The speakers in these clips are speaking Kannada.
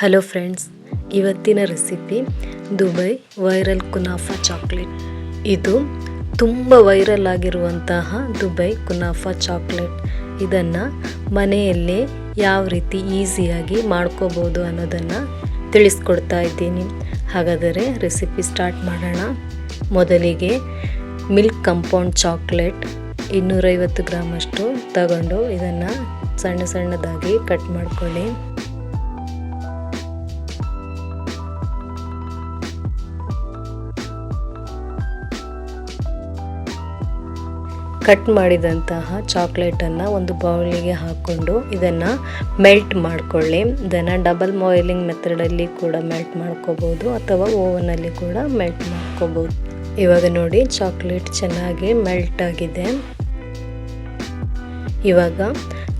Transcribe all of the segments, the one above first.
ಹಲೋ ಫ್ರೆಂಡ್ಸ್ ಇವತ್ತಿನ recipe Dubai viral kunafa chocolate ಇದು ತುಂಬ ವೈರಲ್ ಆಗಿರುವಂತಹ ದುಬೈ ಕುನಾಫಾ ಚಾಕ್ಲೇಟ್ ಇದನ್ನು ಮನೆಯಲ್ಲೇ ಯಾವ ರೀತಿ ಈಸಿಯಾಗಿ ಮಾಡ್ಕೋಬೋದು ಅನ್ನೋದನ್ನು ತಿಳಿಸ್ಕೊಡ್ತಾ ಇದ್ದೀನಿ. ಹಾಗಾದರೆ ರೆಸಿಪಿ ಸ್ಟಾರ್ಟ್ ಮಾಡೋಣ. ಮೊದಲಿಗೆ ಮಿಲ್ಕ್ ಕಂಪೌಂಡ್ ಚಾಕ್ಲೇಟ್ ಇನ್ನೂರೈವತ್ತು ಗ್ರಾಮಷ್ಟು ತಗೊಂಡು ಇದನ್ನು ಸಣ್ಣ ಸಣ್ಣದಾಗಿ ಕಟ್ ಮಾಡ್ಕೊಳ್ಳಿ. ಕಟ್ ಮಾಡಿದಂತಹ ಚಾಕ್ಲೇಟನ್ನು ಒಂದು ಬೌಲಿಗೆ ಹಾಕ್ಕೊಂಡು ಇದನ್ನು ಮೆಲ್ಟ್ ಮಾಡಿಕೊಳ್ಳಿ. ಇದನ್ನು ಡಬಲ್ ಬಾಯ್ಲಿಂಗ್ ಮೆಥಡಲ್ಲಿ ಕೂಡ ಮೆಲ್ಟ್ ಮಾಡ್ಕೋಬೋದು ಅಥವಾ ಓವನಲ್ಲಿ ಕೂಡ ಮೆಲ್ಟ್ ಮಾಡ್ಕೋಬೋದು. ಇವಾಗ ನೋಡಿ ಚಾಕ್ಲೇಟ್ ಚೆನ್ನಾಗಿ ಮೆಲ್ಟ್ ಆಗಿದೆ. ಇವಾಗ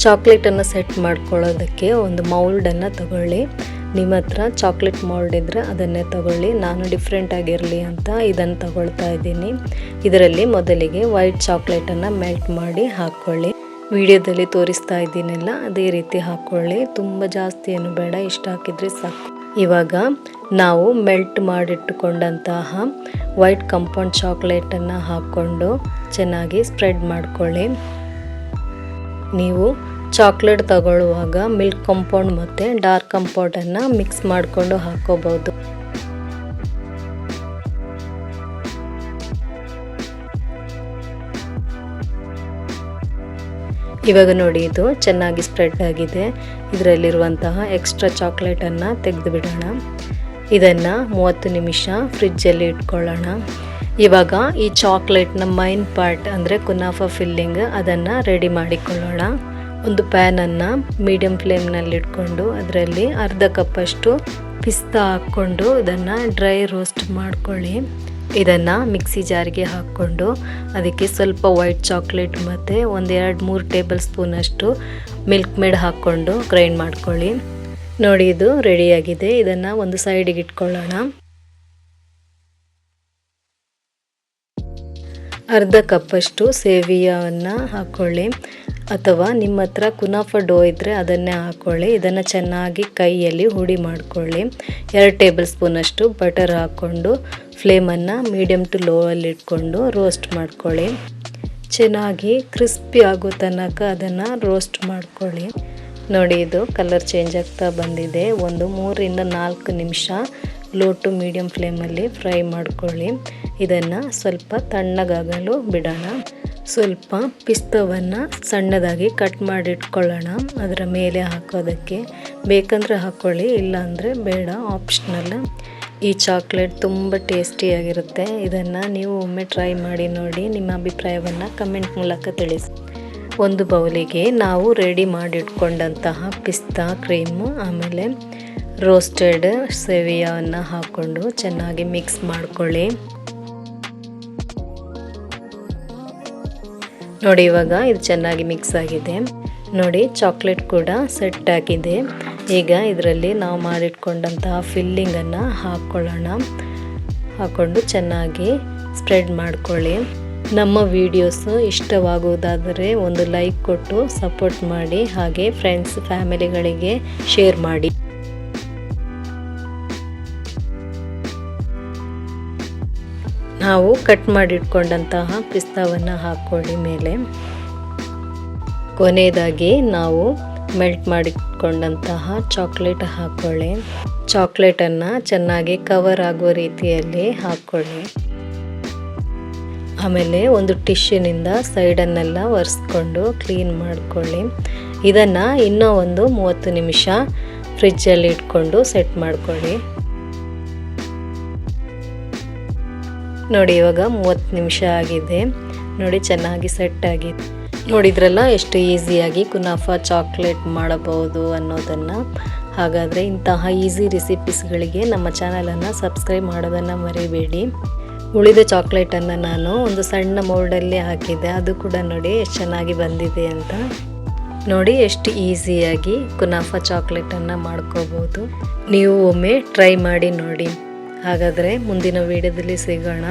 ಚಾಕ್ಲೇಟನ್ನು ಸೆಟ್ ಮಾಡ್ಕೊಳ್ಳೋದಕ್ಕೆ ಒಂದು ಮೌಲ್ಡನ್ನು ತಗೊಳ್ಳಿ. ನಿಮ್ಮ ಹತ್ರ ಚಾಕ್ಲೇಟ್ ಮೋಲ್ಡ್ ಇದ್ದರೆ ಅದನ್ನೇ ತಗೊಳ್ಳಿ. ನಾನು ಡಿಫ್ರೆಂಟ್ ಆಗಿರಲಿ ಅಂತ ಇದನ್ನು ತಗೊಳ್ತಾ ಇದ್ದೀನಿ. ಇದರಲ್ಲಿ ಮೊದಲಿಗೆ ವೈಟ್ ಚಾಕ್ಲೇಟನ್ನು ಮೆಲ್ಟ್ ಮಾಡಿ ಹಾಕ್ಕೊಳ್ಳಿ. ವಿಡಿಯೋದಲ್ಲಿ ತೋರಿಸ್ತಾ ಇದ್ದೀನಲ್ಲ, ಅದೇ ರೀತಿ ಹಾಕ್ಕೊಳ್ಳಿ. ತುಂಬ ಜಾಸ್ತಿ ಏನು ಬೇಡ, ಇಷ್ಟ ಹಾಕಿದರೆ ಸಾಕು. ಇವಾಗ ನಾವು ಮೆಲ್ಟ್ ಮಾಡಿಟ್ಟುಕೊಂಡಂತಹ ವೈಟ್ ಕಂಪೌಂಡ್ ಚಾಕ್ಲೇಟನ್ನು ಹಾಕ್ಕೊಂಡು ಚೆನ್ನಾಗಿ ಸ್ಪ್ರೆಡ್ ಮಾಡಿಕೊಳ್ಳಿ. ನೀವು ಚಾಕ್ಲೇಟ್ ತಗೊಳ್ಳುವಾಗ ಮಿಲ್ಕ್ ಕಂಪೌಂಡ್ ಮತ್ತು ಡಾರ್ಕ್ ಕಂಪೌಂಡನ್ನು ಮಿಕ್ಸ್ ಮಾಡಿಕೊಂಡು ಹಾಕೋಬಹುದು. ಇವಾಗ ನೋಡಿ ಇದು ಚೆನ್ನಾಗಿ ಸ್ಪ್ರೆಡ್ ಆಗಿದೆ. ಇದರಲ್ಲಿರುವಂತಹ ಎಕ್ಸ್ಟ್ರಾ ಚಾಕ್ಲೇಟನ್ನು ತೆಗೆದು ಬಿಡೋಣ. ಇದನ್ನು ಮೂವತ್ತು ನಿಮಿಷ ಫ್ರಿಜ್ಜಲ್ಲಿ ಇಟ್ಕೊಳ್ಳೋಣ. ಇವಾಗ ಈ ಚಾಕ್ಲೇಟ್ನ ಮೈನ್ ಪಾರ್ಟ್ ಅಂದರೆ ಕುನಾಫಾ ಫಿಲ್ಲಿಂಗ್ ಅದನ್ನು ರೆಡಿ ಮಾಡಿಕೊಳ್ಳೋಣ. ಒಂದು ಪ್ಯಾನನ್ನು ಮೀಡಿಯಮ್ ಫ್ಲೇಮ್ನಲ್ಲಿಟ್ಕೊಂಡು ಅದರಲ್ಲಿ ಅರ್ಧ ಕಪ್ಪಷ್ಟು ಪಿಸ್ತಾ ಹಾಕ್ಕೊಂಡು ಇದನ್ನು ಡ್ರೈ ರೋಸ್ಟ್ ಮಾಡ್ಕೊಳ್ಳಿ. ಇದನ್ನು ಮಿಕ್ಸಿ ಜಾರಿಗೆ ಹಾಕ್ಕೊಂಡು ಅದಕ್ಕೆ ಸ್ವಲ್ಪ ವೈಟ್ ಚಾಕ್ಲೇಟ್ ಮತ್ತು ಒಂದೆರಡು ಮೂರು ಟೇಬಲ್ ಸ್ಪೂನಷ್ಟು ಮಿಲ್ಕ್ ಮೇಡ್ ಹಾಕ್ಕೊಂಡು ಗ್ರೈಂಡ್ ಮಾಡ್ಕೊಳ್ಳಿ. ನೋಡಿ ಇದು ರೆಡಿಯಾಗಿದೆ ಇದನ್ನು ಒಂದು ಸೈಡಿಗೆ ಇಟ್ಕೊಳ್ಳೋಣ. ಅರ್ಧ ಕಪ್ಪಷ್ಟು ಸೇವಿಯನ್ನು ಹಾಕ್ಕೊಳ್ಳಿ ಅಥವಾ ನಿಮ್ಮ ಹತ್ರ ಕುನಾಫ ಡೋ ಇದ್ದರೆ ಅದನ್ನೇ ಹಾಕ್ಕೊಳ್ಳಿ ಇದನ್ನು ಚೆನ್ನಾಗಿ ಕೈಯಲ್ಲಿ ಹುಡಿ ಮಾಡಿಕೊಳ್ಳಿ. ಎರಡು ಟೇಬಲ್ ಸ್ಪೂನಷ್ಟು ಬಟರ್ ಹಾಕ್ಕೊಂಡು ಫ್ಲೇಮನ್ನು ಮೀಡಿಯಮ್ ಟು ಲೋ ಅಲ್ಲಿ ಇಟ್ಕೊಂಡು ರೋಸ್ಟ್ ಮಾಡ್ಕೊಳ್ಳಿ. ಚೆನ್ನಾಗಿ ಕ್ರಿಸ್ಪಿ ಆಗೋ ತನಕ ಅದನ್ನು ರೋಸ್ಟ್ ಮಾಡ್ಕೊಳ್ಳಿ. ನೋಡಿ, ಇದು ಕಲರ್ ಚೇಂಜ್ ಆಗ್ತಾ ಬಂದಿದೆ. ಒಂದು ಮೂರರಿಂದ ನಾಲ್ಕು ನಿಮಿಷ ಲೋ ಟು ಮೀಡಿಯಮ್ ಫ್ಲೇಮಲ್ಲಿ ಫ್ರೈ ಮಾಡ್ಕೊಳ್ಳಿ. ಇದನ್ನು ಸ್ವಲ್ಪ ತಣ್ಣಗಾಗಲು ಬಿಡೋಣ. ಸ್ವಲ್ಪ ಪಿಸ್ತವನ್ನು ಸಣ್ಣದಾಗಿ ಕಟ್ ಮಾಡಿಟ್ಕೊಳ್ಳೋಣ. ಅದರ ಮೇಲೆ ಹಾಕೋದಕ್ಕೆ ಬೇಕಂದರೆ ಹಾಕ್ಕೊಳ್ಳಿ ಇಲ್ಲಾಂದರೆ ಬೇಡ ಆಪ್ಷನಲ್ ಈ ಚಾಕ್ಲೇಟ್ ತುಂಬ ಟೇಸ್ಟಿಯಾಗಿರುತ್ತೆ ಇದನ್ನು ನೀವು ಒಮ್ಮೆ ಟ್ರೈ ಮಾಡಿ ನೋಡಿ, ನಿಮ್ಮ ಅಭಿಪ್ರಾಯವನ್ನು ಕಮೆಂಟ್ ಮೂಲಕ ತಿಳಿಸಿ. ಒಂದು ಬೌಲಿಗೆ ನಾವು ರೆಡಿ ಮಾಡಿಟ್ಕೊಂಡಂತಹ ಪಿಸ್ತಾ ಕ್ರೀಮು, ಆಮೇಲೆ ರೋಸ್ಟೆಡ್ ಸೇವಿಯನ್ನು ಹಾಕ್ಕೊಂಡು ಚೆನ್ನಾಗಿ ಮಿಕ್ಸ್ ಮಾಡ್ಕೊಳ್ಳಿ. ನೋಡಿ, ಇವಾಗ ಇದು ಚೆನ್ನಾಗಿ ಮಿಕ್ಸ್ ಆಗಿದೆ. ನೋಡಿ, ಚಾಕ್ಲೇಟ್ ಕೂಡ ಸೆಟ್ ಆಗಿದೆ. ಈಗ ಇದರಲ್ಲಿ ನಾವು ಮಾಡಿಟ್ಕೊಂಡಂತಹ ಫಿಲ್ಲಿಂಗನ್ನು ಹಾಕ್ಕೊಳ್ಳೋಣ ಹಾಕ್ಕೊಂಡು ಚೆನ್ನಾಗಿ ಸ್ಪ್ರೆಡ್ ಮಾಡ್ಕೊಳ್ಳಿ. ನಮ್ಮ ವಿಡಿಯೋಸು ಇಷ್ಟವಾಗುವುದಾದರೆ ಒಂದು ಲೈಕ್ ಕೊಟ್ಟು ಸಪೋರ್ಟ್ ಮಾಡಿ, ಹಾಗೆ ಫ್ರೆಂಡ್ಸ್, ಫ್ಯಾಮಿಲಿಗಳಿಗೆ ಶೇರ್ ಮಾಡಿ. ನಾವು ಕಟ್ ಮಾಡಿಟ್ಕೊಂಡಂತಹ ಪಿಸ್ತಾವನ್ನು ಹಾಕ್ಕೊಳ್ಳಿ ಮೇಲೆ. ಕೊನೆಯದಾಗಿ ನಾವು ಮೆಲ್ಟ್ ಮಾಡಿಟ್ಕೊಂಡಂತಹ ಚಾಕ್ಲೇಟ್ ಹಾಕ್ಕೊಳ್ಳಿ ಚಾಕ್ಲೇಟನ್ನು ಚೆನ್ನಾಗಿ ಕವರ್ ಆಗುವ ರೀತಿಯಲ್ಲಿ ಹಾಕ್ಕೊಳ್ಳಿ ಆಮೇಲೆ ಒಂದು ಟಿಶ್ಯೂನಿಂದ ಸೈಡನ್ನೆಲ್ಲ ಒರೆಸ್ಕೊಂಡು ಕ್ಲೀನ್ ಮಾಡಿಕೊಳ್ಳಿ. ಇದನ್ನು ಇನ್ನೂ ಒಂದು ಮೂವತ್ತು ನಿಮಿಷ ಫ್ರಿಜ್ಜಲ್ಲಿ ಇಟ್ಕೊಂಡು ಸೆಟ್ ಮಾಡ್ಕೊಳ್ಳಿ. ನೋಡಿ, ಇವಾಗ ಮೂವತ್ತು ನಿಮಿಷ ಆಗಿದೆ. ನೋಡಿ, ಚೆನ್ನಾಗಿ ಸೆಟ್ ಆಗಿದೆ ನೋಡಿದ್ರಲ್ಲ, ಎಷ್ಟು ಈಸಿಯಾಗಿ ಕುನಾಫ ಚಾಕ್ಲೇಟ್ ಮಾಡಬಹುದು ಅನ್ನೋದನ್ನು. ಹಾಗಾದರೆ ಇಂತಹ ಈಸಿ ರೆಸಿಪೀಸ್ಗಳಿಗೆ ನಮ್ಮ ಚಾನಲನ್ನು ಸಬ್ಸ್ಕ್ರೈಬ್ ಮಾಡೋದನ್ನು ಮರಿಬೇಡಿ. ಉಳಿದ ಚಾಕ್ಲೇಟನ್ನು ನಾನು ಒಂದು ಸಣ್ಣ ಮೌಲ್ಡಲ್ಲಿ ಹಾಕಿದ್ದೆ. ಅದು ಕೂಡ ನೋಡಿ, ಎಷ್ಟು ಚೆನ್ನಾಗಿ ಬಂದಿದೆ ಅಂತ. ನೋಡಿ, ಎಷ್ಟು ಈಸಿಯಾಗಿ ಕುನಾಫ ಚಾಕ್ಲೇಟನ್ನು ಮಾಡ್ಕೋಬೋದು ನೀವು ಒಮ್ಮೆ ಟ್ರೈ ಮಾಡಿ ನೋಡಿ. ಹಾಗಾದರೆ ಮುಂದಿನ ವಿಡಿಯೋದಲ್ಲಿ ಸಿಗೋಣ.